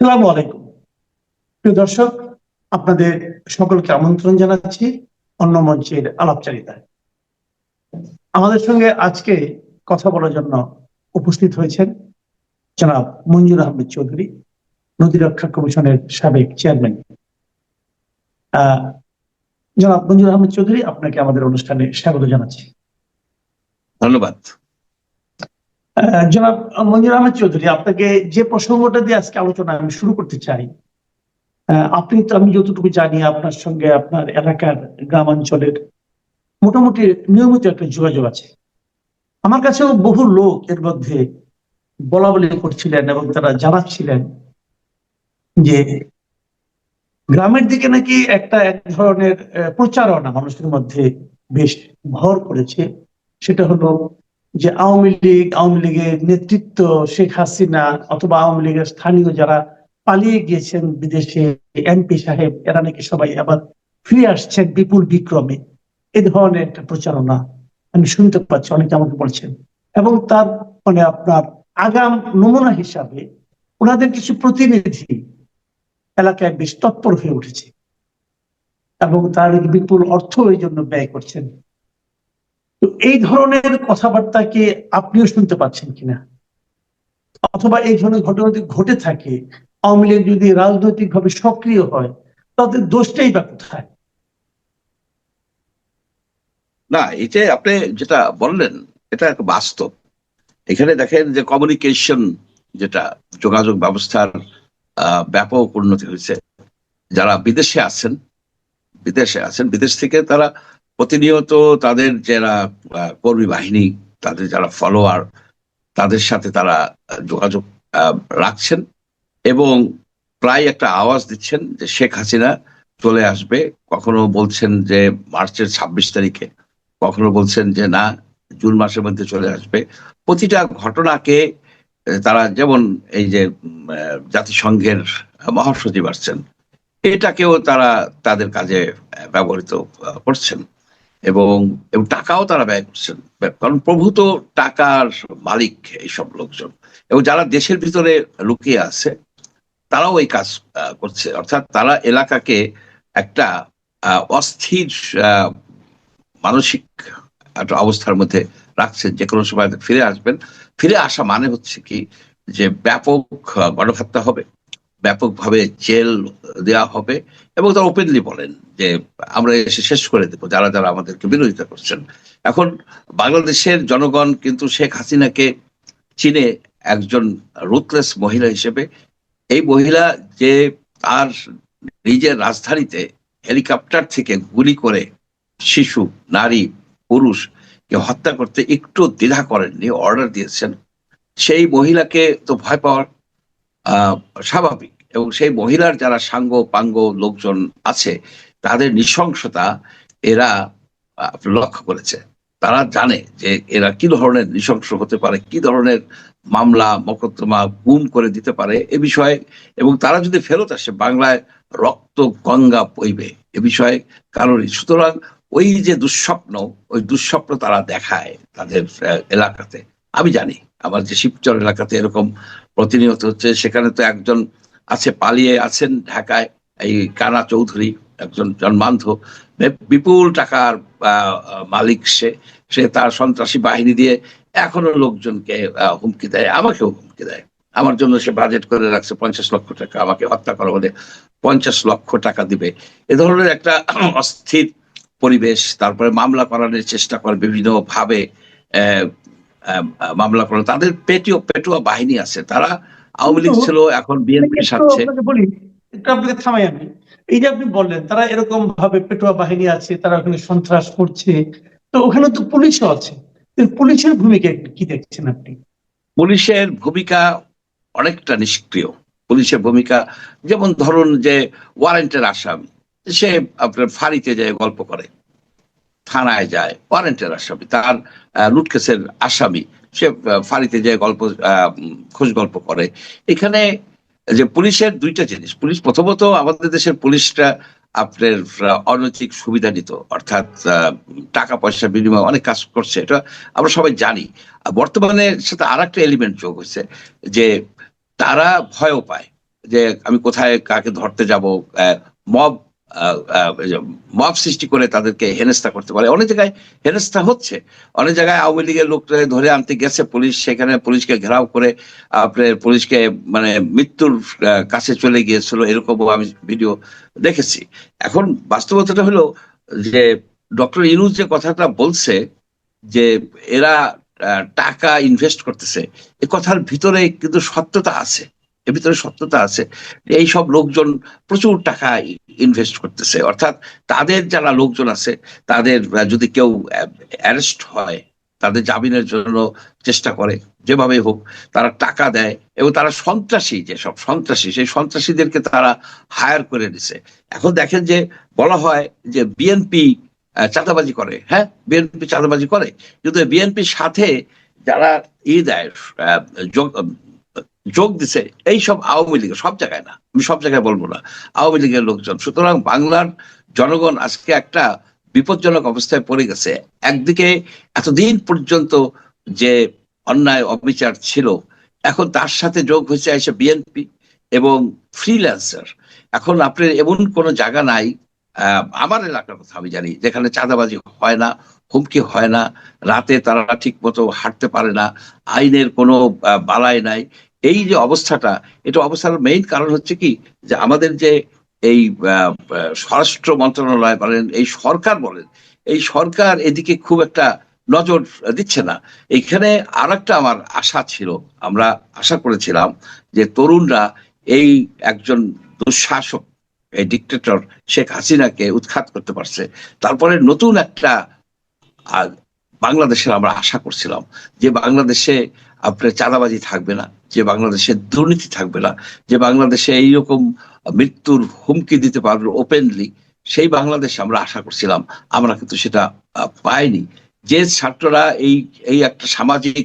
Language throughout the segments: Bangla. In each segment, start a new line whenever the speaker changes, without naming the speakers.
আসসালামু আলাইকুম। প্রিয় দর্শক, আপনাদের সকলকে আমন্ত্রণ জানাচ্ছি অন্য মঞ্চের আলাপচারিতায়। আমাদের সঙ্গে আজকে কথা বলার জন্য উপস্থিত হয়েছেন জনাব মঞ্জুর আহমেদ চৌধুরী, নদী রক্ষা কমিশনের সাবেক চেয়ারম্যান। জনাব মঞ্জুর আহমেদ চৌধুরী, আপনাকে আমাদের অনুষ্ঠানে স্বাগত জানাচ্ছি।
ধন্যবাদ।
জনাব মঞ্জুর আহমেদ চৌধুরী, আপনাকে যে প্রসঙ্গটা দিয়ে আজকে আলোচনা আমি শুরু করতে চাই আপনি তো আমি যতটুকু জানি আপনার সঙ্গে আপনার এলাকার গ্রামাঞ্চলের মোটামুটি নিয়মিত একটা যোগাযোগ আছে। আমার কাছেও বহু লোক এর মধ্যে বলা বলি করছিলেন এবং তারা জানাচ্ছিলেন যে গ্রামের দিকে নাকি একটা এক ধরনের প্রচারণা মানুষের মধ্যে বেশ ভর করেছে। সেটা হলো যে আওয়ামী লীগ, আওয়ামী লীগের নেতৃত্ব শেখ হাসিনা অথবা আওয়ামী লীগের স্থানীয় যারা পালিয়ে গিয়েছেন বিদেশে, এমপি সাহেব, এরা নাকি সবাই আবার ফিরে আসছেন বিপুল বিক্রমে। এ ধরনের একটা প্রচারণা আমি শুনতে পাচ্ছি, অনেকে আমাকে বলছেন। এবং তার মানে আপনার আগাম নমুনা হিসাবে ওনাদের কিছু প্রতিনিধি এলাকায় বেশ তৎপর হয়ে উঠেছে এবং তার বিপুল অর্থ এই জন্য ব্যয় করছেন। তো এই ধরনের কথাবার্তাকে আপনিও শুনতে পাচ্ছেন কিনা? অথবা এই ধরনের ঘটনা ঘটে থাকে, আওয়ামী লীগ যদি রাজনৈতিক ভাবে সক্রিয় হয়, তাদের দোষটাই বা কোথায়?
না এটা আপনি যেটা বললেন, এটা একটা বাস্তব। এখানে দেখেন যে কমিউনিকেশন যেটা, যোগাযোগ ব্যবস্থার ব্যাপক উন্নতি হয়েছে। যারা বিদেশে আছেন বিদেশে আছেন, বিদেশ থেকে তারা প্রতিনিয়ত তাদের যারা কর্মী বাহিনী, তাদের যারা ফলোয়ার তাদের সাথে তারা যোগাযোগ রাখছেন এবং প্রায় একটা আওয়াজ দিচ্ছেন যে শেখ হাসিনা চলে আসবে। কখনো বলছেন যে মার্চের ছাব্বিশ তারিখে, কখনো বলছেন যে না, জুন মাসের মধ্যে চলে আসবে। প্রতিটা ঘটনাকে তারা যেমন এই যে জাতিসংঘের মহাসচিব আসছেন, এটাকেও তারা তাদের কাজে ব্যবহৃত করছেন। এবং এবং টাকাও তারা ব্যয় করছেন কারণ প্রভূত টাকার মালিক এইসব লোকজন। এবং যারা দেশের ভিতরে লুকিয়ে আছে, তারাও এই কাজ করছে। অর্থাৎ তারা এলাকাকে একটা অস্থির মানসিক একটা অবস্থার মধ্যে রাখছেন। যে কোনো সময় ফিরে আসবেন। ফিরে আসা মানে হচ্ছে কি, যে ব্যাপক গণহত্যা হবে। ব্যাপকভাবে জেল দেওয়া হবে এবং তারা ওপেনলি বলেন যে আমরা এসে শেষ করে দেবো, যারা যারা আমাদেরকে বিরোধিতা করছেন। এখন বাংলাদেশের জনগণ কিন্তু শেখ হাসিনাকে চীনে একজন রুথলেস মহিলা হিসেবে। এই মহিলা যে তার নিজের রাজধানীতে হেলিকপ্টার থেকে গুলি করে শিশু, নারী, পুরুষ কে হত্যা করতে একটু দ্বিধা করেননি অর্ডার দিয়েছেন। সেই মহিলাকে তো ভয় পাওয়ার স্বাভাবিক। এবং সেই মহিলার যারা সাঙ্গ, পাঙ্গ লোকজন আছে, তাদের নৃশংসতা এরা লক্ষ্য করেছে। তারা জানে যে এরা কি ধরনের নৃশংস হতে পারে, কি ধরনের মামলা, মকদ্দমা গুম করে দিতে পারে এ বিষয়ে। এবং তারা যদি ফেরত আসে, বাংলায় রক্ত গঙ্গা বইবে এ বিষয়ে কারণই সুতরাং ওই যে দুঃস্বপ্ন, ওই দুঃস্বপ্ন তারা দেখায় তাদের এলাকাতে। আমি জানি। আমার যে শিবচর এলাকাতে এরকম প্রতিনিয়ত হচ্ছে সেখানে তো একজন আছে পালিয়ে আছেন ঢাকায় এই কানা চৌধুরী একজন জন্মান্ধ। বিপুল টাকার মালিক সে। সে তার সন্ত্রাসী বাহিনী দিয়ে এখনও লোকজনকে হুমকি দেয় আমাকেও হুমকি দেয়। আমার জন্য সে বাজেট করে রাখছে পঞ্চাশ লক্ষ টাকা আমাকে হত্যা করা হলে পঞ্চাশ লক্ষ টাকা দিবে। এ ধরনের একটা অস্থির পরিবেশ তারপরে মামলা করানোর চেষ্টা করে বিভিন্ন ভাবে আহ, আহ, মামলা করে। তাদের পেটিও পেটুয়া বাহিনী আছে। তারা আওয়ামী লীগ ছিল এখন বিএনপির সাথে
আপনাকে বলি একটু আপনাকে থামাই আমি। এই যে আপনি বললেন তারা এরকম ভাবে পেটোয়া বাহিনী আছে তারা ওখানে সন্ত্রাস করছে। তো ওখানে তো পুলিশও আছে। পুলিশের ভূমিকা কি দেখছেন আপনি?
পুলিশের ভূমিকা অনেকটা নিষ্ক্রিয়। পুলিশের ভূমিকা যেমন ধরুন যে ওয়ারেন্টের আসামি সে আপনার ফাঁড়িতে যায় গল্প করে। থানায় যায়, ওয়ারেন্টের আসামি, তার লুটকেসের আসামি। সে ফাঁড়িতে যায় গল্প খোঁজ গল্প করে। এখানে যে পুলিশের দুইটা জিনিস, পুলিশ প্রথমত আমাদের দেশের পুলিশটা আপনার অনৈতিক সুবিধা নিত, অর্থাৎ টাকা পয়সা বিনিময়ে অনেক কাজ করছে, এটা আমরা সবাই জানি। বর্তমানে সাথে আর একটা এলিমেন্ট যোগ হয়েছে, যে তারা ভয়ও পায়, যে আমি কোথায় কাকে ধরতে যাব মব মব সৃষ্টি করে তাদেরকে হেনস্থা করতে পারে। অনেক জায়গায় হেনস্থা হচ্ছে। অনেক জায়গায় আওয়ামী লীগের লোক ধরে আনতে গেছে, পুলিশ সেখানে পুলিশকে ঘেরাও করে আপনার পুলিশকে মানে মৃত্যুর কাছে চলে গিয়েছিল, এরকমও আমি ভিডিও দেখেছি। এখন বাস্তবতাটা হলো যে ডক্টর ইনুজ যে কথাটা বলছে যে এরা টাকা ইনভেস্ট করতেছে, এ কথার ভিতরে কিন্তু সত্যতা আছে। এর ভিতরে সত্যতা আছে। এই সব লোকজন প্রচুর টাকা ইনভেস্ট করতেছে। অর্থাৎ তাদের যারা লোকজন আছে, তাদের যদি কেউ অ্যারেস্ট হয়, তাদের জামিনের জন্য চেষ্টা করে যেভাবে হোক, তারা টাকা দেয় এবং তারা সন্ত্রাসী যেসব সন্ত্রাসী, সেই সন্ত্রাসীদেরকে তারা হায়ার করে নিছে। এখন দেখেন যে, বলা হয় যে বিএনপি চাঁদাবাজি করে হ্যাঁ? বিএনপি চাঁদাবাজি করে। কিন্তু বিএনপির সাথে যারা ই দেয় যোগ দিছে, এই সব আওয়ামী লীগের, সব জায়গায় না, আমি সব জায়গায় বলব না, আওয়ামী লীগের লোকজন। সুতরাং বাংলার জনগণ আজকে একটা বিপজ্জনক অবস্থায় পড়ে গেছে। একদিকে এতদিন পর্যন্ত যে অন্যায়, অবিচার ছিল, এখন তার সাথে যোগ হয়েছে এসে বিএনপি এবং ফ্রিল্যান্সার এখন আপনার এমন কোনো জায়গা নাই আমার এলাকার কথা আমি জানি, যেখানে চাঁদাবাজি হয় না, হুমকি হয় না, রাতে তারা ঠিক মতো হাঁটতে পারে না, আইনের কোনো বালাই নাই এই যে অবস্থাটা, এটা অবস্থার মেইন কারণ হচ্ছে কি, যে আমাদের যে এই স্বরাষ্ট্র মন্ত্রণালয় বলেন, এই সরকার বলেন, এই সরকার এদিকে খুব একটা নজর দিচ্ছে না। এখানে আর একটা আমার আশা ছিল, আমরা আশা করেছিলাম যে তরুণরা এই একজন দুঃশাসক, এই ডিক্টেটর শেখ হাসিনাকে উৎখাত করতে পারছে। তারপরে নতুন একটা বাংলাদেশের আমরা আশা করছিলাম যে বাংলাদেশে আপনার চাঁদাবাজি থাকবে না, যে বাংলাদেশে দুর্নীতি থাকবে না, যে বাংলাদেশে এইরকম মৃত্যুর হুমকি দিতে পারবে ওপেনলি সেই বাংলাদেশে আমরা আশা করছিলাম, আমরা কিন্তু সেটা পাইনি। যে ছাত্ররা এই এই একটা সামাজিক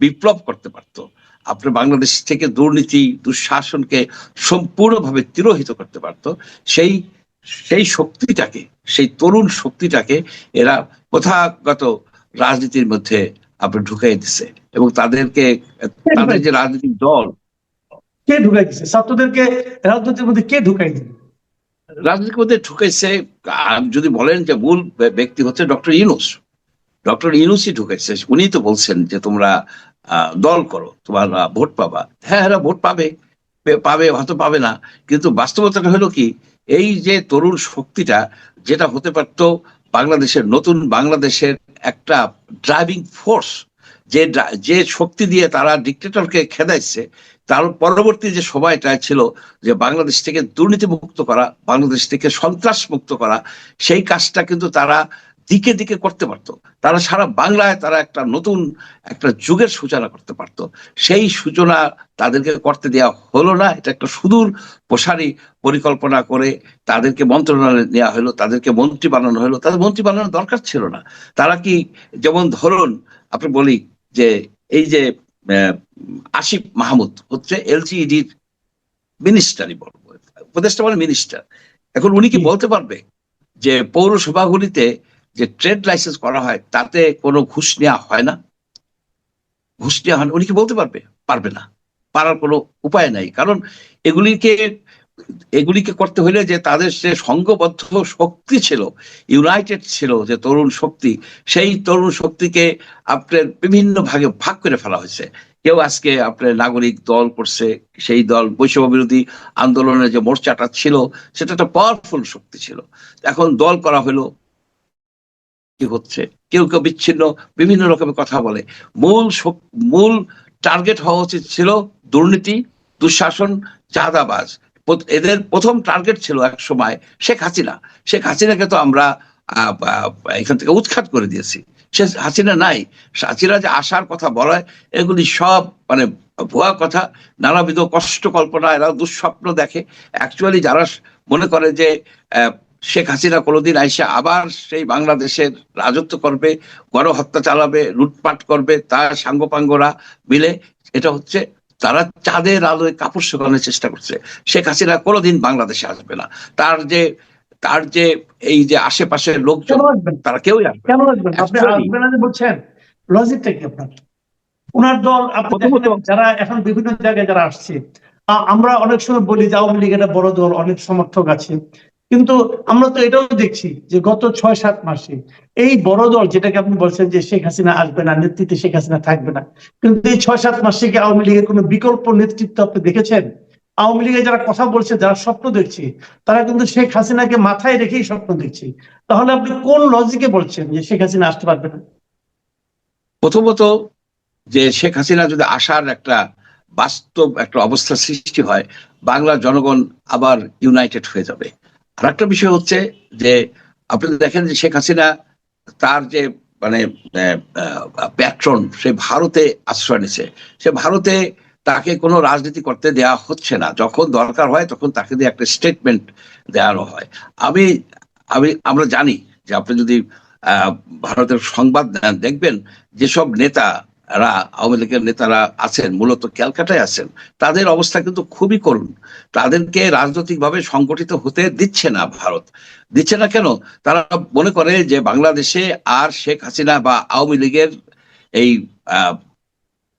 বিপ্লব করতে পারতো, আপনার বাংলাদেশ থেকে দুর্নীতি, দুঃশাসনকে সম্পূর্ণভাবে তিরোহিত করতে পারতো, সেই সেই শক্তিটাকে, সেই তরুণ শক্তিটাকে এরা প্রথাগত রাজনীতির মধ্যে আপনি ঢুকাই দিছে। এবং তাদেরকে তাদের যে রাজনৈতিক দল।
কে ঢুকাই দিচ্ছে ছাত্রদেরকে রাজনীতির মধ্যে কে ঢুকাই দিল?
রাজনীতির মধ্যে ঢুকেছে যদি বলেন যে মূল ব্যক্তি হচ্ছে ডক্টর ইউনুস। ডক্টর ইউনুসই ঢুকেছে উনি তো বলছেন যে তোমরা দল করো তোমার ভোট পাবা। হ্যাঁ এরা ভোট পাবে পাবে হয়তো পাবে না। কিন্তু বাস্তবতাটা হলো কি এই যে তরুণ শক্তিটা যেটা হতে পারতো বাংলাদেশের নতুন বাংলাদেশের একটা ড্রাইভিং ফোর্স যে যে শক্তি দিয়ে তারা ডিক্টেটরকে খেদাইছে, তার পরবর্তী যে সময়টা ছিল যে বাংলাদেশ থেকে দুর্নীতি মুক্ত করা বাংলাদেশ থেকে সন্ত্রাস মুক্ত করা, সেই কাজটা কিন্তু তারা দিকে দিকে করতে পারতো। তারা সারা বাংলায় তারা একটা নতুন একটা যুগের সূচনা করতে পারতো। সেই সূচনা তাদেরকে করতে দেওয়া হলো না। এটা একটা সুদূর প্রসারী পরিকল্পনা করে তাদেরকে মন্ত্রণালয়ে নেওয়া হলো তাদেরকে মন্ত্রী বানানো হলো। তাদের মন্ত্রী বানানোর দরকার ছিল না। তারা কি যেমন ধরুন আপনি বলি যে এই যে আসিফ মাহমুদ হচ্ছে এলজিইডির মিনিস্টারই বলব উপদেষ্টা মানে মিনিস্টার। এখন উনি কি বলতে পারবে যে পৌরসভাগুলিতে যে ট্রেড লাইসেন্স করা হয়, তাতে কোনো ঘুষ নেওয়া হয় না। ঘুষ নেওয়া হয় উনি কি বলতে পারবে? পারবে না। পারার কোনো উপায় নাই। কারণ এগুলিকে এগুলিকে করতে হলে যে তাদের যে সংঘবদ্ধ শক্তি ছিল, ইউনাইটেড ছিল যে তরুণ শক্তি, সেই তরুণ শক্তিকে আপনার বিভিন্ন ভাগে ভাগ করে ফেলা হয়েছে। কেউ আজকে আপনার নাগরিক দল করছে, সেই দল বৈষম্য বিরোধী আন্দোলনের যে মোর্চাটা ছিল, সেটা একটা পাওয়ারফুল শক্তি ছিল। এখন দল করা হলো হচ্ছে। কেউ কেউ বিচ্ছিন্ন, বিভিন্ন রকমের কথা বলে। মূল মূল টার্গেট হওয়া উচিত ছিল দুর্নীতি, দুঃশাসন, চাঁদাবাজ। এদের প্রথম টার্গেট ছিল এক সময় শেখ হাসিনা। শেখ হাসিনাকে তো আমরা এখান থেকে উৎখাত করে দিয়েছি। সে হাসিনা নাই। হাসিনা যে আসার কথা বলায়, এগুলি সব মানে ভুয়া কথা। নানাবিধ কষ্ট কল্পনা এরা দুঃস্বপ্ন দেখে। অ্যাকচুয়ালি যারা মনে করে যে শেখ হাসিনা কোনোদিন আইসে আবার সেই বাংলাদেশের রাজত্ব করবে গণহত্যা চালাবে লুটপাট করবে তার সাঙ্গপাঙ্গরা মিলে এটা হচ্ছে তারা চাঁদের আলোয় কাপড় শুকানোর চেষ্টা করছে। শেখ হাসিনা কোনোদিন বাংলাদেশে আসবে না। তার যে তার যে এই যে আশেপাশের লোকজন
আসবেন?
তারা কেউই আসবে
আসবেন? আপনি আসবেন না বলছেন লজিকটা কি আপনার। ওনার দল যারা এখন বিভিন্ন জায়গায় যারা আসছে আমরা অনেক সময় বলি যে আওয়ামী লীগ একটা বড় দল অনেক সমর্থক আছে। কিন্তু আমরা তো এটাও দেখছি যে গত ছয়, সাত মাসে এই বড় দল যেটাকে আপনি বলছেন যে শেখ হাসিনা আসবে না, নেতৃত্বে শেখ হাসিনা থাকবে না, কিন্তু এই ছয়, সাত মাসে কি আওয়ামী লীগের কোনো বিকল্প নেতৃত্ব আপনি দেখেছেন? আওয়ামী লীগের যারা কথা বলছে, যারা স্বপ্ন দেখছে, তারা কিন্তু শেখ হাসিনাকে মাথায় রেখেই স্বপ্ন দেখছে। তাহলে আপনি কোন লজিকে বলছেন যে শেখ হাসিনা আসতে পারবে না?
প্রথমত যে শেখ হাসিনা যদি আসার একটা বাস্তব একটা অবস্থা সৃষ্টি হয়, বাংলার জনগণ আবার ইউনাইটেড হয়ে যাবে। আর একটা বিষয় হচ্ছে যে আপনি দেখেন যে শেখ হাসিনা তার যে মানে প্যাট্রন সে ভারতে আশ্রয় নিছে সে ভারতে তাকে কোনো রাজনীতি করতে দেওয়া হচ্ছে না। যখন দরকার হয় তখন তাকে দিয়ে একটা স্টেটমেন্ট দেওয়ানো হয়। আমি আমি, আমরা জানি যে আপনি যদি ভারতের সংবাদ দেখবেন যেসব নেতারা আওয়ামী লীগের নেতারা আছেন, মূলত ক্যালকাটায় আছেন, তাদের অবস্থা কিন্তু খুবই করুণ। তাদেরকে রাজনৈতিকভাবে সংগঠিত হতে দিচ্ছে না ভারত। দিচ্ছে না কেন? তারা মনে করে যে বাংলাদেশে আর শেখ হাসিনা বা আওয়ামী লীগের এই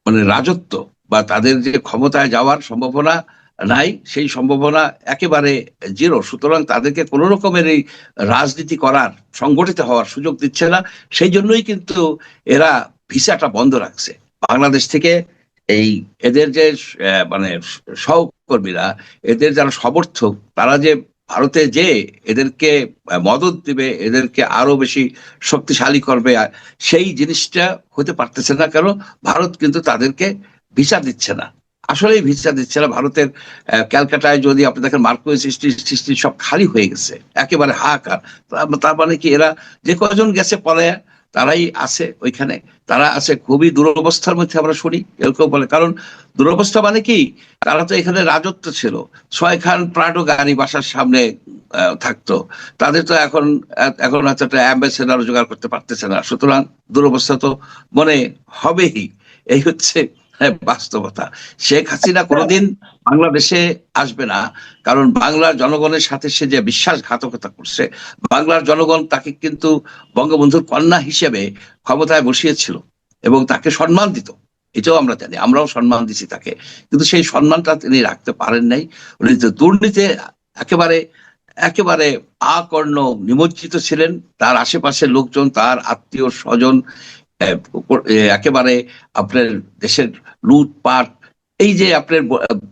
মানে রাজত্ব বা তাদের যে ক্ষমতায় যাওয়ার সম্ভাবনা নাই, সেই সম্ভাবনা একেবারে জিরো। সুতরাং তাদেরকে কোনো রকমের এই রাজনীতি করার, সংগঠিত হওয়ার সুযোগ দিচ্ছে না। সেই জন্যই কিন্তু এরা ভিসাটা বন্ধ রাখছে। বাংলাদেশ থেকে এই এদের যে মানে সহকর্মীরা, এদের যারা সমর্থক, তারা যে ভারতে যে এদেরকে মদত দিবে, এদেরকে আরও বেশি শক্তিশালী করবে সেই জিনিসটা হতে পারতেছে না কারণ ভারত কিন্তু তাদেরকে ভিসা দিচ্ছে না। আসলেই ভিসা দিচ্ছে না। ভারতের ক্যালকাটায় যদি আপনি দেখেন মার্কো সৃষ্টি সৃষ্টি সব খালি হয়ে গেছে। একেবারে হাহাকার। তার মানে কি এরা যে কজন গেছে পরে তারাই আছে ওইখানে। তারা আছে খুবই দুরবস্থার মধ্যে আমরা শুনি এরকম বলে। কারণ দুরবস্থা মানে কি? তারা তো এখানে রাজত্ব ছিল। ছয় খান প্রাটো গাড়ি বাসার সামনে থাকতো। তাদের তো এখন এখন হয়তো একটা অ্যাম্বাসেডার জোগাড় করতে পারতেছে না। সুতরাং দুরবস্থা তো মনে হবেই। এই হচ্ছে বাস্তবতা। শেখ হাসিনা কোনোদিন বাংলাদেশে আসবে না, কারণ বাংলার জনগণের সাথে সে যে বিশ্বাসঘাতকতা করছে, বাংলার জনগণ তাকে কিন্তু বঙ্গবন্ধুর কন্যা হিসেবে ক্ষমতায় বসিয়েছিল এবং তাকে সম্মান দিত। এটাও আমরা জানি, আমরাও সম্মান দিছি তাকে। কিন্তু সেই সম্মানটা তিনি রাখতে পারেন নাই। উনি তো দুর্নীতি একেবারে একেবারে আকর্ণ, নিমজ্জিত ছিলেন, তার আশেপাশের লোকজন, তার আত্মীয় স্বজন একেবারে আপনার দেশের লুটপাট এই যে আপনার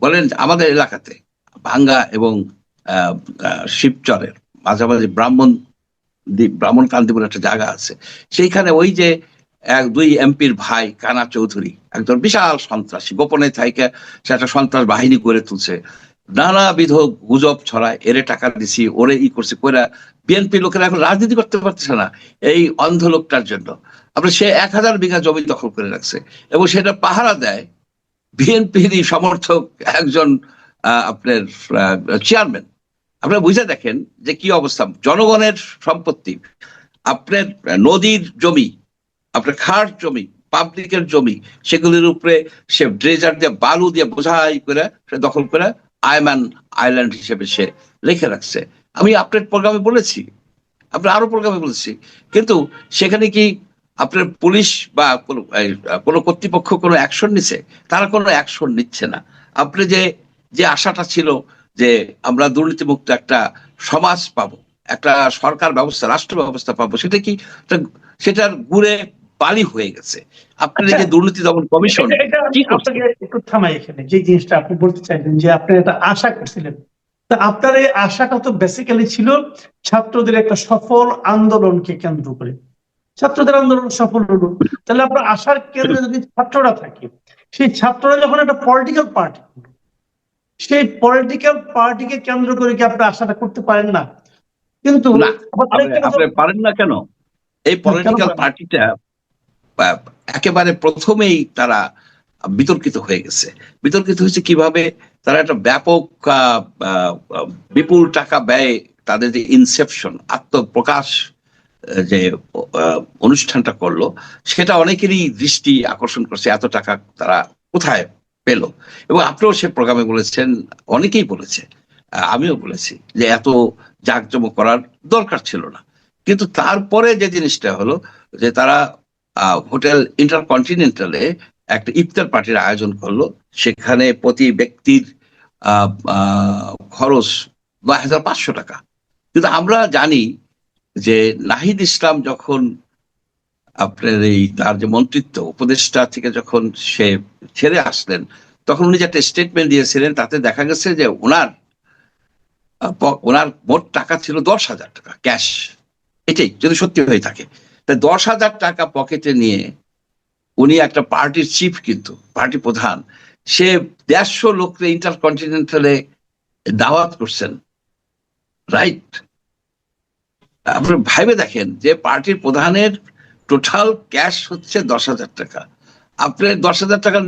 বলেন আমাদের এলাকাতে, ভাঙ্গা এবং শিবচরের মাঝামাঝি ব্রাহ্মণ ব্রাহ্মণ কান্তি বলে একটা জায়গা আছে, সেইখানে ওই যে এক, দুই এমপির ভাই কানা চৌধুরী, একজন বিশাল সন্ত্রাসী, গোপনে থাইকে সে একটা সন্ত্রাস বাহিনী গড়ে তুলছে, নানাবিধ গুজব ছড়ায়, এরে টাকা দিছি, ওরে ই করছে, কইরা বিএনপি লোকেরা এখন রাজনীতি করতে পারতেছে না, এই অন্ধ লোকটার জন্য। আপনার সে এক হাজার বিঘা জমি দখল করে রাখছে এবং সেটা পাহারা দেয় বিএনপির সমর্থক একজন আপনার চেয়ারম্যান আপনারা বুঝে দেখেন যে কি অবস্থা। জনগণের সম্পত্তি, আপনার নদীর জমি, আপনার খাট জমি, পাবলিকের জমি, সেগুলির উপরে সে ড্রেজার দিয়ে, বালু দিয়ে বোঝাই করে সে দখল করে আয়মান আইল্যান্ড হিসেবে সে লিখে রাখছে। আমি আপনার প্রোগ্রামে বলেছি। আপনার আরও প্রোগ্রামে বলেছি। কিন্তু সেখানে কি আপনার পুলিশ বা কোনো কর্তৃপক্ষ কোনো অ্যাকশন নিছে? তারা কোনো অ্যাকশন নিচ্ছে না। আপনি যে যে আশাটা ছিল যে আমরা দুর্নীতিমুক্ত একটা সমাজ পাবো একটা সরকার ব্যবস্থা রাষ্ট্র ব্যবস্থা পাবো সেটা কি সেটার গুড়ে বালি হয়ে গেছে। আপনার যে
আচ্ছা।
দুর্নীতি দমন কমিশন কি
আপনাকে একটু থামাই এখানে যে জিনিসটা আপনি বলতে চাইলেন যে আপনি একটা আশা করছিলেন। তা আপনার এই আশাটা তো বেসিক্যালি ছিল ছাত্রদের একটা সফল আন্দোলনকে কেন্দ্র করে। ছাত্রদের আন্দোলন সফল হলো। তাহলে আপনার আশার কেন্দ্রে যদি ছাত্ররা থাকে সেই ছাত্ররা যখন একটা পলিটিক্যাল পার্টি সেই পলিটিক্যাল পার্টিকে কেন্দ্র করে কি আপনি আশাটা করতে পারেন না? কিন্তু
আপনি পারেন না কেন? এই পলিটিক্যাল পার্টিটা একেবারে প্রথমেই তারা বিতর্কিত হয়ে গেছে। বিতর্কিত হয়েছে কীভাবে তারা একটা ব্যাপক বিপুল টাকা ব্যয় তাদের যে ইনসেপশন আত্মপ্রকাশ যে অনুষ্ঠানটা করল, সেটা অনেকেরই দৃষ্টি আকর্ষণ করছে, এত টাকা তারা কোথায় পেল? এবং আপনিও সে প্রোগ্রামে বলেছেন, অনেকেই বলেছে আমিও বলেছি যে, এত জাঁকজমক করার দরকার ছিল না। কিন্তু তারপরে যে জিনিসটা হলো, যে তারা হোটেল ইন্টারকন্টিনেন্টালে একটা ইফতার পার্টির আয়োজন করল, সেখানে প্রতি ব্যক্তির খরচ নয় হাজার পাঁচশো টাকা। কিন্তু আমরা জানি যে নাহিদ ইসলাম যখন আপনার এই তার যে মন্ত্রিত্ব, উপদেষ্টা থেকে যখন সে ছেড়ে আসলেন, তখন উনি যে একটা স্টেটমেন্ট দিয়েছিলেন, তাতে দেখা গেছে যে ওনার ওনার মোট টাকা ছিল দশ হাজার টাকা, ক্যাশ। এটাই, যদি সত্যি হয়ে থাকে। তাই দশ হাজার টাকা পকেটে নিয়ে উনি একটা পার্টির চিফ কিন্তু, পার্টি প্রধান, সে দেড়শো লোককে ইন্টারকন্টিনেন্টালে দাওয়াত করছেন। রাইট আপনি ভাইবে দেখেন যে পার্টির প্রধানের টোটাল ক্যাশ হচ্ছে দশ হাজার টাকা। আপনি দশ হাজার টাকা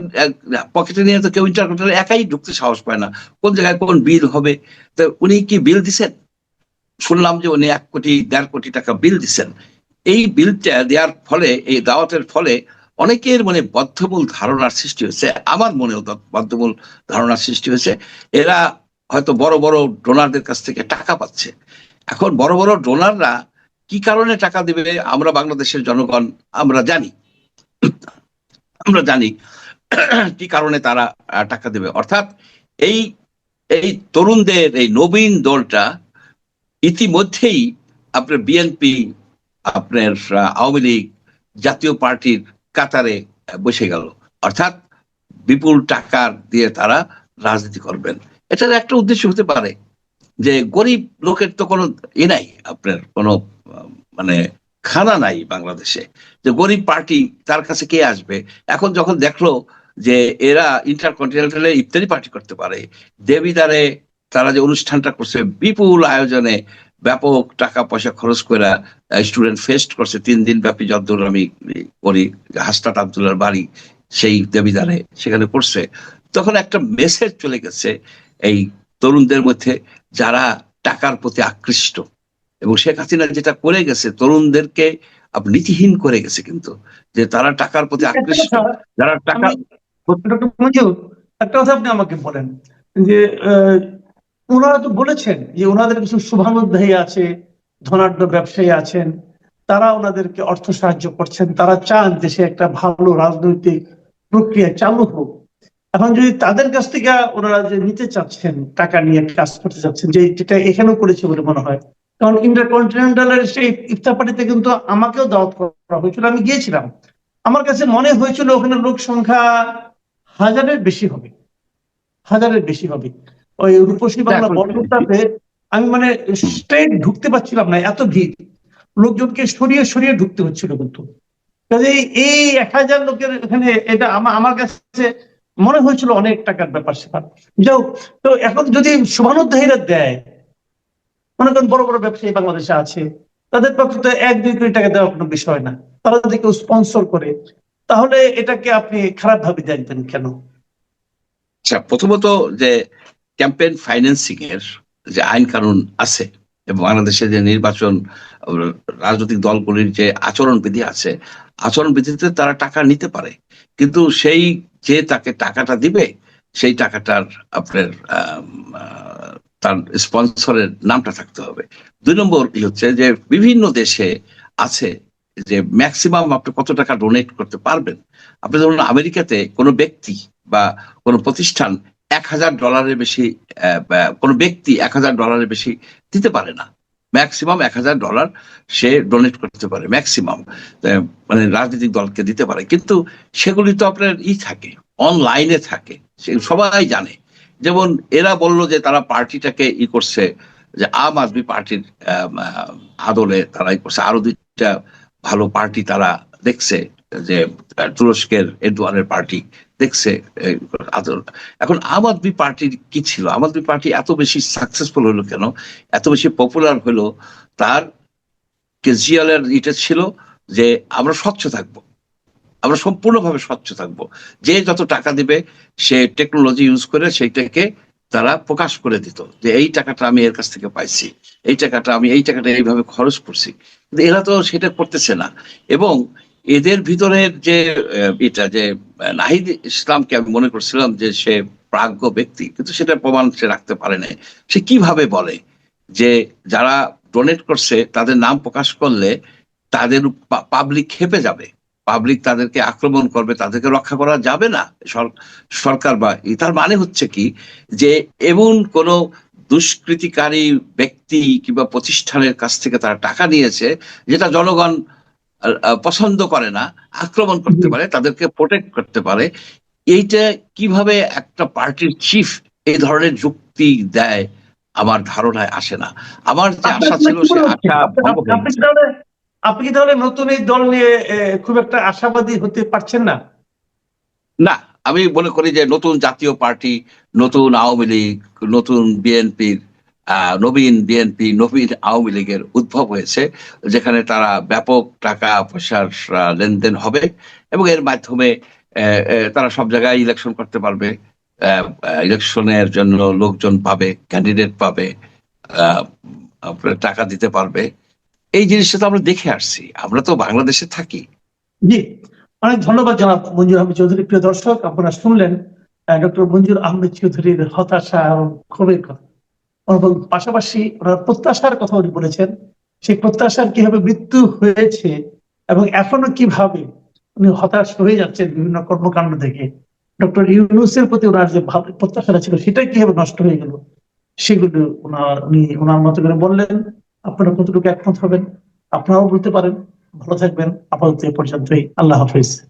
পকেটে নিয়ে তো কেউ ইন্টারকন্টিনেন্টাল একাই ঢুকতে সাহস পায় না। কোন জায়গায় কোন বিল হবে? তো উনি কি বিল দিছেন? শুনলাম যে উনি এক কোটি, দেড় কোটি টাকা বিল দিছেন। এই বিলটা দেওয়ার ফলে, এই দাওয়াতের ফলে অনেকের মানে বদ্ধমূল ধারণার সৃষ্টি হয়েছে। আমার মনেও বদ্ধমূল ধারণার সৃষ্টি হয়েছে। এরা হয়তো বড় বড় ডোনারদের কাছ থেকে টাকা পাচ্ছে। এখন বড় বড় ডোনাররা কি কারণে টাকা দেবে আমরা বাংলাদেশের জনগণ আমরা জানি। আমরা জানি কি কারণে তারা টাকা দেবে। অর্থাৎ এই এই তরুণদের, এই নবীন দলটা ইতিমধ্যেই আপনার বিএনপি আপনার আওয়ামী লীগ জাতীয় পার্টির কাতারে বসে গেল। অর্থাৎ বিপুল টাকা দিয়ে তারা রাজনীতি করবেন। এটার একটা উদ্দেশ্য হতে পারে। যে গরিব লোকের তো কোনো ই নাই, আপনার কোনো মানে খানা নাই বাংলাদেশে। যে গরিব পার্টি তার কাছে কে আসবে? এখন যখন দেখল যে এরা ইন্টার ইন্টারকন্টিনেন্টালে ইফতারি পার্টি করতে পারে, দেবিদারে তারা যে অনুষ্ঠানটা করছে, বিপুল আয়োজনে ব্যাপক টাকা পয়সা খরচ করে স্টুডেন্ট ফেস্ট করছে, তিন দিন ব্যাপী যদ্দূর আমি করি, হাসনাত আবদুল্লার বাড়ি, সেই দেবিদারে সেখানে করছে। তখন একটা মেসেজ চলে গেছে এই তরুণদের মধ্যে যারা টাকার প্রতি আকৃষ্ট। এবং শেখ হাসিনা যেটা করে গেছে তরুণদেরকে নীতিহীন করে গেছে কিন্তু যে তারা টাকার প্রতি আকৃষ্ট। যারা টাকা
একটা কথা আপনি আমাকে বলেন যে ওনারা তো বলেছেন যে ওনাদের কিছু শুভানুধ্যায়ী আছে ধনাঢ্য ব্যবসায়ী আছেন তারা ওনাদেরকে অর্থ সাহায্য করছেন তারা চান দেশে একটা ভালো রাজনৈতিক প্রক্রিয়া চালু হোক। এখন যদি তাদের কাছ থেকে ওনারা যে নিতে চাচ্ছেন টাকা নিয়ে কাজ করতে চাচ্ছেন যে যেটা এখানেও করেছে বলে মনে হয়। কারণ ইন্টারকন্টিনেন্টালের সেই ইফতার পার্টিতে কিন্তু আমাকেও দাওয়াত করা হয়েছিল আমি গিয়েছিলাম। আমার কাছে মনে হয়েছিল ওখানে লোক সংখ্যা হাজারের বেশি হবে। হাজারের বেশি হবে। ওই রূপসী বাংলা বন্ধটাতে আমি মানে স্ট্রেট ঢুকতে পারছিলাম না এত ভিড়। লোকজনকে সরিয়ে সরিয়ে ঢুকতে হচ্ছিল কিন্তু। কাজেই এই এক হাজার লোকের এখানে এটা আমার কাছে মনে হয়েছিল অনেক টাকার ব্যাপার স্যাপার। যাও তো এখন যদি শুভানুধ্যায়ীরা দেয়, মনে করেন বড় বড় ব্যবসায়ী বাংলাদেশে আছে, তাদের পক্ষে এক, দুই কোটি টাকা দেওয়ার কোনো বিষয় না। তারা যদি কেউ স্পন্সর করে, তাহলে এটাকে আপনি খারাপ ভাবে দেখবেন কেন?
আচ্ছা প্রথমত যে ক্যাম্পেইন ফাইন্যান্সিং এর যে আইন কানুন আছে, এবং বাংলাদেশে যে নির্বাচন রাজনৈতিক দলগুলির যে আচরণবিধি আছে, আচরণবিধিতে তারা টাকা নিতে পারে। কিন্তু সেই যে তাকে টাকাটা দিবে, সেই টাকাটার আপনার তার স্পন্সরের নামটা থাকতে হবে। দুই নম্বর কি হচ্ছে যে বিভিন্ন দেশে আছে যে ম্যাক্সিমাম আপনি কত টাকা ডোনেট করতে পারবেন? আপনি ধরুন আমেরিকাতে কোনো ব্যক্তি বা কোনো প্রতিষ্ঠান এক হাজার ডলারের বেশি কোনো ব্যক্তি এক হাজার ডলারের বেশি দিতে পারে না। ম্যাক্সিমাম এক হাজার ডলার সে ডোনেট করতে পারে ম্যাক্সিমাম মানে রাজনৈতিক দলকে দিতে পারে। কিন্তু সেগুলি তো আপনার ই থাকে অনলাইনে থাকে, সে সবাই জানে। যেমন এরা বলল যে তারা পার্টিটাকে ই করছে, যে আম আদমি পার্টির আদলে তারা ই করছে। আরও দুইটা ভালো পার্টি তারা দেখছে, যে তুরস্কের এরদোয়ানের পার্টি দেখছে এখন আম আদমি পার্টির কি ছিল? আম আদমি পার্টি এত বেশি সাকসেসফুল হলো কেন? এত বেশি পপুলার হলো, তার কেজরিওয়ালের ইটা ছিল যে আমরা স্বচ্ছ থাকব। আমরা সম্পূর্ণভাবে স্বচ্ছ থাকব। যে যত টাকা দিবে, সে টেকনোলজি ইউজ করে সেইটাকে তারা প্রকাশ করে দিত যে এই টাকাটা আমি এর কাছ থেকে পাইছি, এই টাকাটা আমি, এই টাকাটা এইভাবে খরচ করছি। কিন্তু এরা তো সেটা করতেছে না। এবং এদের ভিতরের যে এটা যে নাহিদ ইসলামকে আমি মনে করছিলাম যে সে প্রাজ্ঞ ব্যক্তি, কিন্তু সেটা প্রমাণ সে রাখতে পারে না সে কীভাবে বলে যে যারা ডোনেট করছে, তাদের নাম প্রকাশ করলে তাদের পাবলিক খেপে যাবে। পাবলিক তাদেরকে আক্রমণ করবে, তাদেরকে রক্ষা করা যাবে না। সরকার বা তার মানে হচ্ছে কি যে এমন কোন দুষ্কৃতিকারী ব্যক্তি কিংবা প্রতিষ্ঠানের কাছ থেকে তারা টাকা নিয়েছে, যেটা জনগণ পছন্দ করে না আক্রমণ করতে পারে তাদেরকে প্রোটেক্ট করতে পারে এইটা কীভাবে একটা পার্টির চিফ এই ধরনের যুক্তি দেয় আমার ধারণায় আসে না। আমার যে আশা ছিল সে আশা
আপনি কি তাহলে নতুন এই দল নিয়ে খুব একটা আশাবাদী হতে পারছেন না?
না আমি মনে করি যে নতুন জাতীয় পার্টি নতুন আওয়ামী লীগ নতুন বিএনপির নবীন বিএনপি, নবীন আওয়ামী লীগের উদ্ভব হয়েছে, যেখানে তারা ব্যাপক টাকা পয়সার লেনদেন হবে এবং এর মাধ্যমে তারা সব জায়গায় ইলেকশন করতে পারবে। ইলেকশনের জন্য লোকজন পাবে ক্যান্ডিডেট পাবে টাকা দিতে পারবে। এই জিনিসটা তো আমরা দেখে আসছি, আমরা তো বাংলাদেশে থাকি।
জি, অনেক ধন্যবাদ জনাব মঞ্জুর আহমেদ চৌধুরী। প্রিয় দর্শক, আপনারা শুনলেন ডক্টর মঞ্জুর আহমেদ চৌধুরীর হতাশা এবং ক্ষোভের কথা। এবং পাশাপাশি ওনার প্রত্যাশার কথা উনি বলেছেন, সেই প্রত্যাশার কীভাবে মৃত্যু হয়েছে এবং এখনও কীভাবে উনি হতাশ হয়ে যাচ্ছেন বিভিন্ন কর্মকাণ্ড থেকে ডক্টর ইউনুসের প্রতি ওনার যে প্রত্যাশাটা ছিল সেটা কীভাবে নষ্ট হয়ে গেল, সেগুলো ওনার, উনি ওনার মতো করে বললেন। আপনারা কতটুকু একমত হবেন, আপনারাও বলতে পারেন। ভালো থাকবেন, আপাতত এ পর্যন্তই। আল্লাহ হাফিজ।